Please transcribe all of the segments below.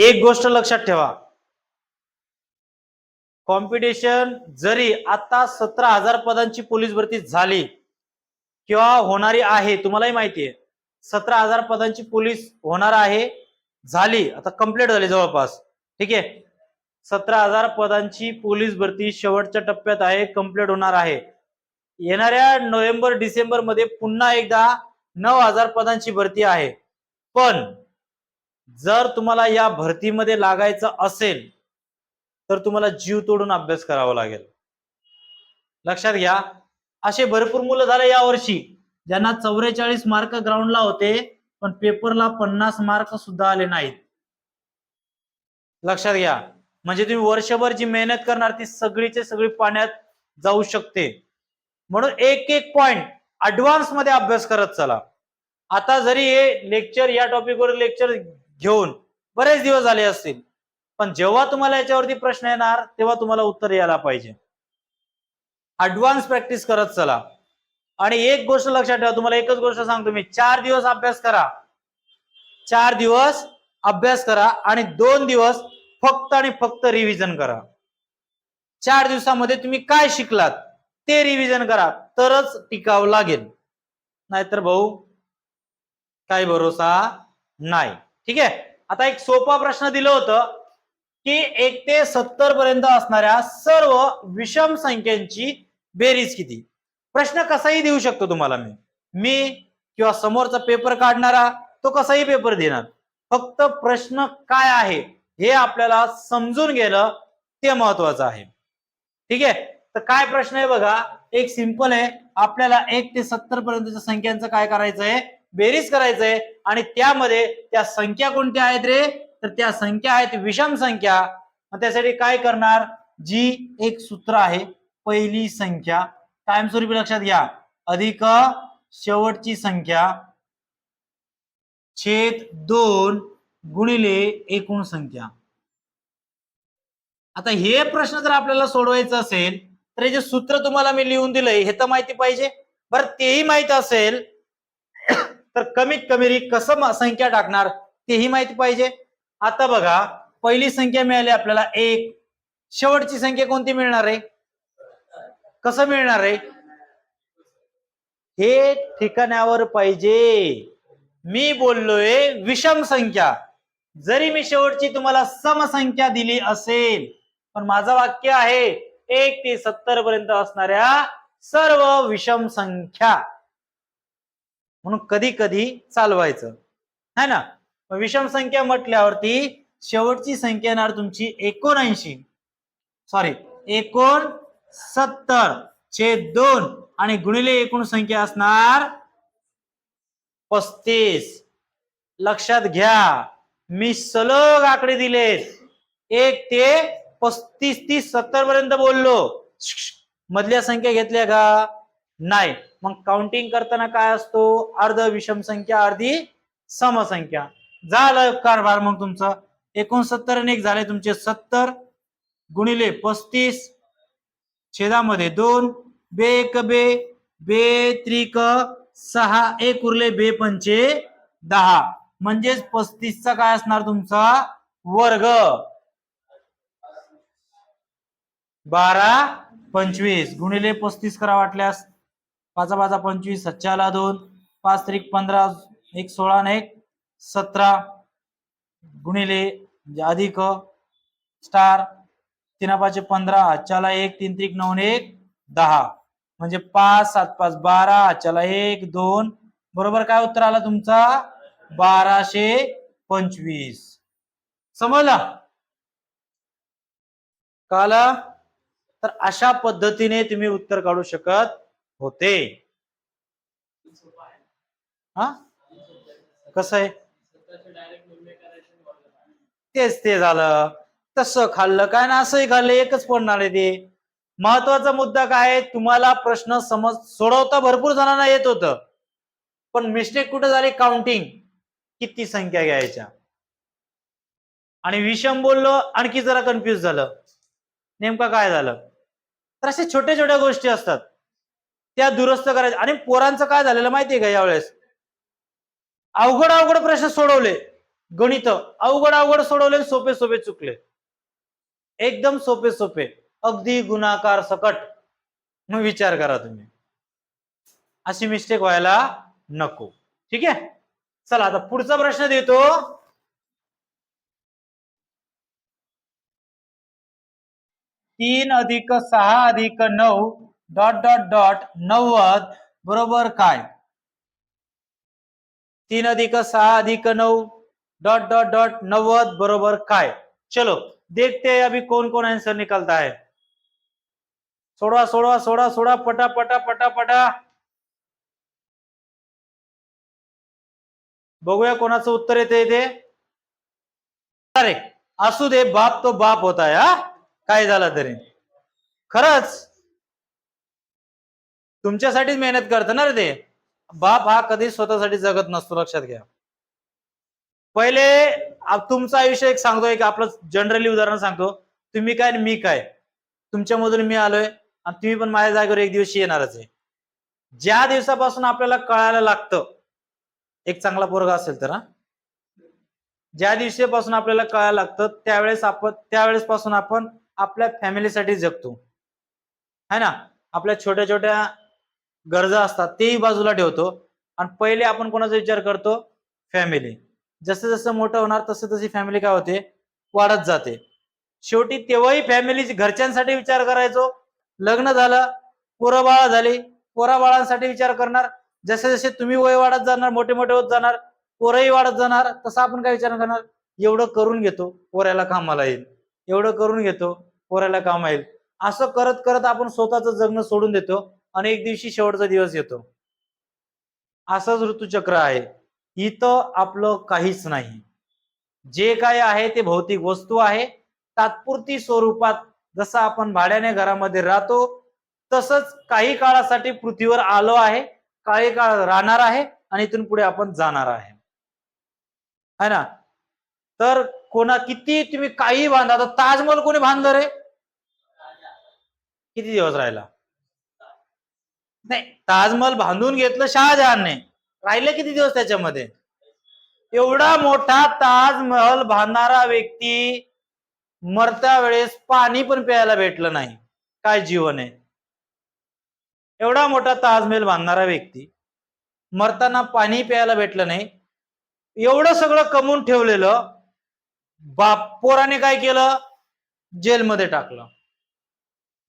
एक गोष्ट लक्षात ठेवा. कॉम्पिटिशन जरी आता सतरा हजार पदांची पोलीस भरती झाली किंवा होणारी आहे तुम्हालाही माहिती आहे. सतरा हजार पदांची पोलीस होणार आहे झाली आता कंप्लीट झाली जवळपास. ठीक आहे? सतरा हजार पदांची पोलीस भरती शेवटच्या टप्प्यात आहे कंप्लीट होणार आहे. येणाऱ्या नोव्हेंबर डिसेंबरमध्ये पुन्हा एकदा नऊ हजार पदांची भरती आहे. पण जर तुम्हाला या भरतीमध्ये लागायचं असेल तर तुम्हाला जीव तोडून अभ्यास करावा लागेल. लक्षात घ्या असे भरपूर मुलं झाले यावर्षी ज्यांना चौवेचाळीस मार्क ग्राउंडला होते पण पेपरला पन्नास मार्क सुद्धा आले नाहीत. लक्षात घ्या म्हणजे तुम्ही वर्षभर जी मेहनत करणार ती सगळीचे सगळी पाण्यात जाऊ शकते. म्हणून एक एक पॉइंट अडव्हान्समध्ये अभ्यास करत चला. आता जरी हे लेक्चर या टॉपिकवर लेक्चर घेऊन बरेच दिवस झाले असतील. पण जेव्हा तुम्हाला याच्यावरती प्रश्न येणार तेव्हा तुम्हाला उत्तर यायला पाहिजे. अडव्हान्स प्रॅक्टिस करत चला. आणि एक गोष्ट लक्षात ठेवा तुम्हाला एकच गोष्ट सांगतो मी. चार दिवस अभ्यास करा. चार दिवस अभ्यास करा आणि दोन दिवस फक्त आणि फक्त रिव्हिजन करा. चार दिवसामध्ये तुम्ही काय शिकलात ते रिव्हिजन करा. तरच टिकावं लागेल. नाहीतर भाऊ काही भरोसा नाही. ठीक आहे? आता एक सोपा प्रश्न दिलं होतं की एक ते सत्तर पर्यंत असणाऱ्या सर्व विषम संख्यांची बेरीज किती? प्रश्न कसाही देऊ शकतो तुम्हाला मी. मी किंवा समोरचा पेपर काढणारा तो कसाही पेपर देणार. फक्त प्रश्न काय आहे हे आपल्याला समजून गेलं ते महत्वाचं आहे. ठीक आहे? तर काय प्रश्न आहे बघा? एक सिंपल आहे. आपल्याला एक ते सत्तर पर्यंतच्या संख्यांचं काय करायचं आहे बेरीज करायचं आहे आणि त्यामध्ये त्या संख्या कोणत्या आहेत रे? तर त्या संख्या आहेत विषम संख्या. मग त्यासाठी काय करणार? जी एक सूत्र आहे पहिली संख्या. कायमस्वरूपी लक्षात घ्या. अधिक शेवटची संख्या छेद दोन गुणिले एकूण संख्या. आता हे प्रश्न जर आपल्याला सोडवायचं असेल तर हे जे सूत्र तुम्हाला मी लिहून दिलंय हे तर माहिती पाहिजे. बरं तेही माहीत असेल तर कमीत कमी री कसं संख्या टाकणार तेही माहिती पाहिजे. आता बघा पहिली संख्या मिळाली आपल्याला एक. शेवटची संख्या कोणती मिळणार आहे कसं मिळणार आहे हे ठिकाणावर पाहिजे. मी बोललोय विषम संख्या. जरी मी शेवटची तुम्हाला समसंख्या दिली असेल पण माझं वाक्य आहे एक ते सत्तर पर्यंत असणाऱ्या सर्व विषम संख्या. म्हणून कधी कधी चालवायचं. है ना? विषम संख्या म्हटल्यावरती शेवटची संख्या येणार तुमची एकोणऐंशी. सॉरी एकोण सत्तर छेद दोन आणि गुणिले एकूण संख्या असणार पस्तीस. लक्षात घ्या मी सलग आकडे दिलेत. एक ते पस्तीस तीस सत्तर पर्यंत बोललो. मधल्या संख्या घेतल्या का? नाही. मग काउंटिंग करताना काय असतो? अर्ध विषम संख्या अर्धी समसंख्या. झालं कारभार मग तुमचं. एकोणसत्तर आणि एक झाले तुमचे सत्तर गुणिले पस्तीस. छेदामध्ये दोन. बे एक बे. बे त्रिक सहा. एक उरले बे पंचे दहा. म्हणजेच पस्तीसचा काय असणार तुमचा? वर्ग. बारा पंचवीस. गुणिले पस्तीस करा वाटल्यास पाचा पाचा पंचवीस सच्चाला दोन पाच त्रिक पंधरा एक सोळा आणि एक सतरा गुणिले म्हणजे अधिक स्टार तीन पाचशे पंधरा आजच्याला एक तीन त्रिक नऊ एक दहा. म्हणजे पाच सात पाच बारा आजच्याला एक दोन. बरोबर काय उत्तर आला तुमचा? बाराशे पंचवीस. समजला? काला तर अशा पद्धतीने तुम्ही उत्तर काढू शकत होते. हा? कसं आहे? तेच ते झालं तसं खाल्लं काय ना असंही खाल्लं एकच पडणार आहे ते. महत्त्वाचा मुद्दा काय आहे? तुम्हाला प्रश्न समज सोडवता भरपूर जणांना येत होतं. पण मिस्टेक कुठे झाली? काउंटिंग किती संख्या घ्यायच्या? आणि विषम बोललो आणखी जरा कन्फ्युज झालं. नेमका काय झालं? तर अशा छोट्या छोट्या गोष्टी असतात. त्या दुरुस्त करायच्या आणि पोरांचं काय झालेलं माहितीये का यावेळेस? अवघड अवघड प्रश्न सोडवले. गणित. अवघड अवघड सोडवले सोपे सोपे चुकले. एकदम सोपे सोपे. अगदी गुणाकार सकट. मग विचार करा तुम्ही. अशी मिस्टेक व्हायला नको. ठीक आहे? चला आता पुढचा प्रश्न देतो. तीन अधिक सहा अधिक नऊ. डॉट डॉट डॉट नव्वद बरोबर काय? तीन अधिक सहा अधिक नऊ डॉट डॉट डॉट नव्वद बरोबर काय? चलो देखते हैं अभी कौन कौन आंसर निकलता है। सोडवा सोडवा सोडा सोडा पटा पटा पटा पटा। बघूया कोणाचं उत्तर येते इथे। अरे असू दे बाप तो बाप होता हा? काय झालं तरी? खरंच तुमच्यासाठीच मेहनत करत ना रे ते. बाप हा कधीच स्वतःसाठी जगत नसतो लक्षात घ्या. पहिले तुमचं आयुष्य एक सांगतो की आपलं जनरली उदाहरण सांगतो. तुम्ही काय मी काय? तुमच्यामधून मी आलोय आणि तुम्ही पण माझ्या जागेवर एक दिवशी येणारच आहे. ज्या दिवसापासून आपल्याला कळायला लागतं एक चांगला पोरगा असेल तर हा? ज्या दिवशीपासून आपल्याला कळायला लागतं त्यावेळेस आपण त्यावेळेस पासून आपण आपल्या फॅमिलीसाठी जगतो. है ना? आपल्या छोट्या छोट्या गरजा असतात तेही बाजूला ठेवतो. आणि पहिले आपण कोणाचा विचार करतो? फॅमिली जसं जसं मोठं होणार तसं तशी फॅमिली काय होते? वाढत जाते. शेवटी तेव्हाही फॅमिली घरच्यांसाठी विचार करायचो. लग्न झालं पोरं बाळा झाली पोरा बाळांसाठी विचार करणार. जसे जसे तुम्ही वय वाढत जाणार मोठे मोठे होत जाणार पोरही वाढत जाणार तसं आपण काय विचार करणार? एवढं करून घेतो पोऱ्याला कामाला येईल. एवढं करून घेतो पोऱ्याला कामा येईल. असं करत करत आपण स्वतःचं जगणं सोडून देतो. आणि एक दिवशी शेवटचा दिवस येतो. असंच ऋतुचक्र आहे. इथं आपलं काहीच नाही. जे काय आहे ते भौतिक वस्तू आहे. तात्पुरती स्वरूपात जसं आपण भाड्याने घरामध्ये राहतो तसंच काही काळासाठी पृथ्वीवर आलो आहे काही काळ राहणार आहे आणि इथून पुढे आपण जाणार आहे. है ना? तर कोणा किती तुम्ही काही बांधा आता ताजमहल कोणी बांधलं रे? किती दिवस राहिला? नाही ताजमहल बांधून घेतलं शहाजहानने. राहिले किती दिवस त्याच्यामध्ये? एवढा मोठा ताजमहल बांधणारा व्यक्ती मरत्या वेळेस पाणी पण प्यायला भेटलं नाही काय जीवन आहे? एवढा मोठा ताजमहल बांधणारा व्यक्ती मरताना पाणी प्यायला भेटलं नाही. एवढं सगळं कमवून ठेवलेलं बाप पोराने काय केलं? जेलमध्ये टाकलं.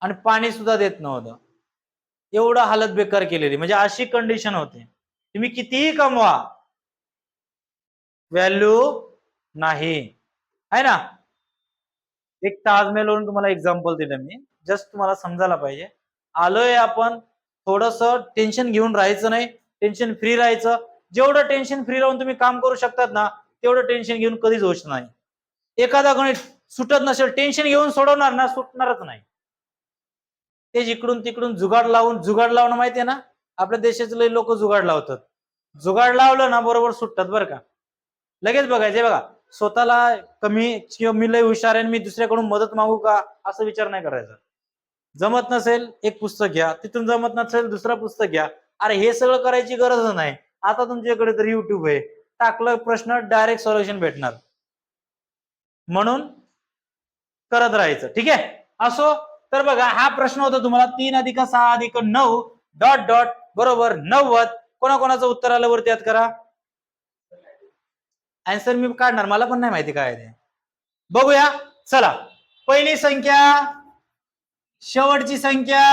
आणि पाणी सुद्धा देत नव्हतं. एवढं हालत बेकार केलेली. म्हणजे अशी कंडिशन होते. तुम्ही कितीही कमवा व्हॅल्यू नाही. आहे ना? एक ताजमेलवरून तुम्हाला एक्झाम्पल दिलं मी. जस्ट तुम्हाला समजायला पाहिजे. आलोय आपण थोडस टेन्शन घेऊन राहायचं नाही. टेन्शन फ्री राहायचं. जेवढं टेन्शन फ्री राहून तुम्ही काम करू शकतात ना तेवढं टेन्शन घेऊन कधीच होत नाही. एखादा गणित सुटत नसेल टेन्शन घेऊन सोडवणार ना सुटणारच नाही. ते जिकडून तिकडून जुगाड लावून जुगाड लावणं माहितीये ना? आपल्या देशातले लोक जुगाड लावतात. जुगाड लावलं ना बरोबर सुटतात बरं का? लगेच बघायचे बघा स्वतःला कमी किंवा मी लय हुशार आहे आणि मी दुसऱ्याकडून मदत मागू का? असं विचार नाही करायचा. जमत नसेल एक पुस्तक घ्या. तिथून जमत नसेल दुसरं पुस्तक घ्या. अरे हे सगळं करायची गरज नाही. आता तुमच्याकडे तर युट्यूब आहे. टाकलं प्रश्न डायरेक्ट सोल्युशन भेटणार. म्हणून करत राहायचं. ठीक आहे? असो तर बघा हा प्रश्न होता तुम्हाला तीन अधिक सहा अधिक नऊ डॉट डॉट बरोबर नव्वद. कोणाकोणाचं उत्तर आलं वरती यात करा? अँसर मी काढणार मला पण नाही माहिती काय ते. बघूया चला. पहिली संख्या शेवटची संख्या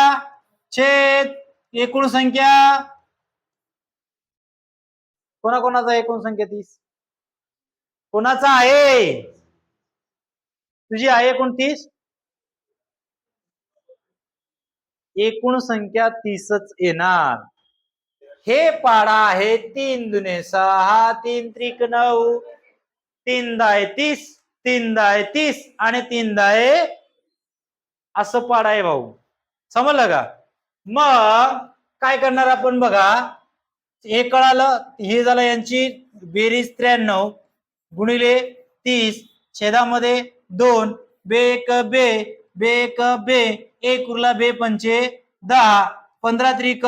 छेद एकूण संख्या. कोणाकोणाचा एकूण संख्या तीस? कोणाचा आहे? तुझी आहे एकोणतीस एकूण संख्या तीसच येणार. हे पाडा आहे तीन दुने सहा तीन त्रिक नऊ तीन दाय तीस तीन दाय तीस आणि तीन दाय असं पाडा आहे भाऊ. समजलं का? मग काय करणार आपण बघा? हे कळालं हे झालं यांची बेरीज त्र्याण्णव गुणिले तीस छेदामध्ये दोन बे एक बे बे एक बे एक उरला बे पंचे दहा. पंधरा त्रिक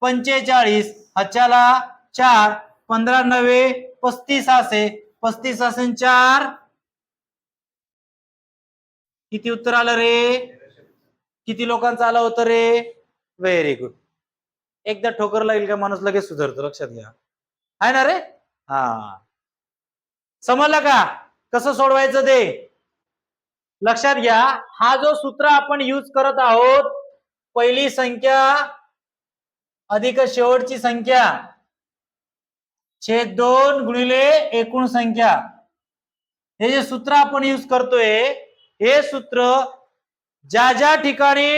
पंचेचाळीस. हच्याला चार. पंधरा नवे पस्तीस असे. पस्तीस असेल चार. किती उत्तर आलं रे? किती लोकांचं आलं होतं रे? व्हेरी गुड एकदा ठोकर लागेल का माणूस लगेच सुधारतो? लक्षात घ्या. आहे ना रे? हा. समजलं का? कसं सोडवायचं ते? लक्षात घ्या हा जो सूत्र आपण यूज करत आहोत पहिली संख्या अधिक शेवटची संख्या छेद दोन गुणिले एकूण संख्या. हे जे सूत्र आपण यूज करतोय हे सूत्र ज्या ज्या ठिकाणी